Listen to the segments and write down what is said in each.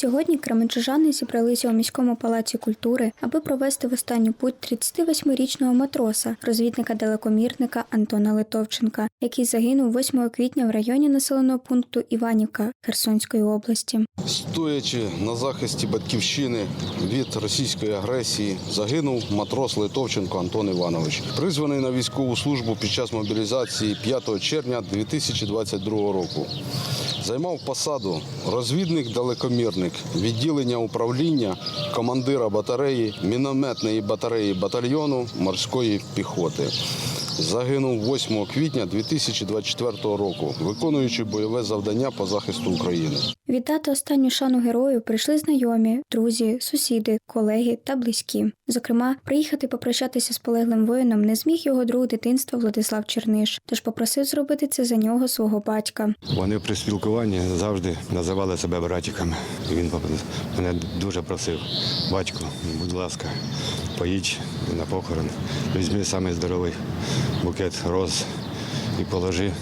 Сьогодні кременчужани зібралися у міському палаці культури, аби провести в останню путь 38-річного матроса, розвідника-далекомірника Антона Литовченка, який загинув 8 квітня в районі населеного пункту Іванівка Херсонської області. Стоячи на захисті батьківщини від російської агресії, загинув матрос Литовченко Антон Іванович, призваний на військову службу під час мобілізації 5 червня 2022 року. Займав посаду розвідник-далекомірник, відділення управління, командира батареї, мінометної батареї батальйону морської піхоти. Загинув 8 квітня 2024 року, виконуючи бойове завдання по захисту України. Віддати останню шану герою прийшли знайомі, друзі, сусіди, колеги та близькі. Зокрема, приїхати попрощатися з полеглим воїном не зміг його друг дитинства Владислав Черниш, тож попросив зробити це за нього свого батька. Вони при спілкуванні завжди називали себе братиками. І Він мене дуже просив, батько, будь ласка, поїдь на похорон, візьми самий здоровий букет роз і положи,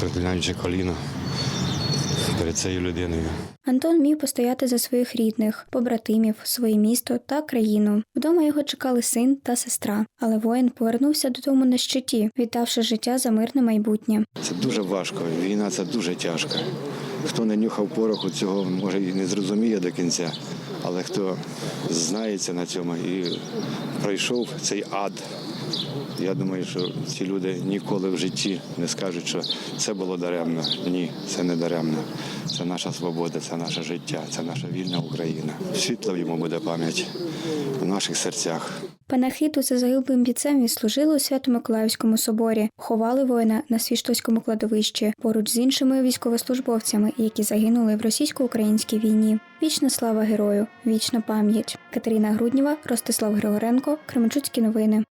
приклинаючи коліно перед цією людиною. Антон міг постояти за своїх рідних, побратимів, своє місто та країну. Вдома його чекали син та сестра, але воїн повернувся додому на щиті, віддавши життя за мирне майбутнє. Це дуже важко. Війна це дуже тяжко. Хто не нюхав пороху, цього може і не зрозуміє до кінця. Але хто знається на цьому і пройшов цей ад, я думаю, що ці люди ніколи в житті не скажуть, що це було даремно. Ні, це не даремно. Це наша свобода, це наше життя, це наша вільна Україна. Світла йому буде пам'ять в наших серцях. Панахиду за загиблим бійцем відслужили у Свято-Миколаївському соборі, ховали воїна на Свіштоському кладовищі поруч з іншими військовослужбовцями, які загинули в російсько-українській війні. Вічна слава герою, вічна пам'ять. Катерина Грудніва, Ростислав Григоренко, Кременчуцькі новини.